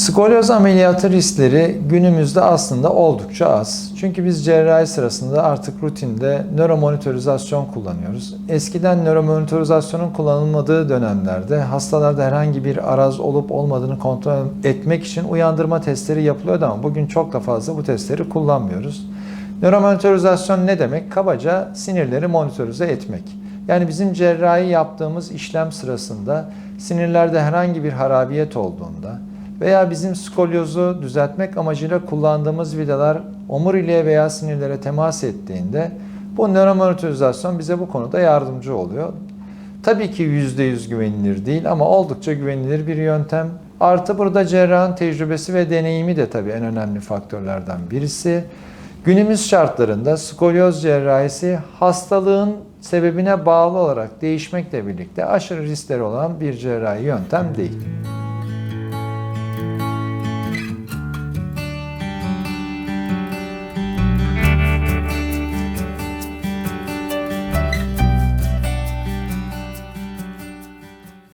Skolyoz ameliyatı riskleri günümüzde aslında oldukça az. Çünkü biz cerrahi sırasında artık rutinde nöromonitorizasyon kullanıyoruz. Eskiden nöromonitorizasyonun kullanılmadığı dönemlerde hastalarda herhangi bir araz olup olmadığını kontrol etmek için uyandırma testleri yapılıyordu ama bugün çok da fazla bu testleri kullanmıyoruz. Nöromonitorizasyon ne demek? Kabaca sinirleri monitörize etmek. Yani bizim cerrahi yaptığımız işlem sırasında sinirlerde herhangi bir harabiyet olduğunda veya bizim skolyozu düzeltmek amacıyla kullandığımız vidalar omuriliğe veya sinirlere temas ettiğinde bu nöromonitorizasyon bize bu konuda yardımcı oluyor. Tabii ki %100 güvenilir değil ama oldukça güvenilir bir yöntem. Artı burada cerrahın tecrübesi ve deneyimi de tabii en önemli faktörlerden birisi. Günümüz şartlarında skolyoz cerrahisi hastalığın sebebine bağlı olarak değişmekle birlikte aşırı riskleri olan bir cerrahi yöntem değil.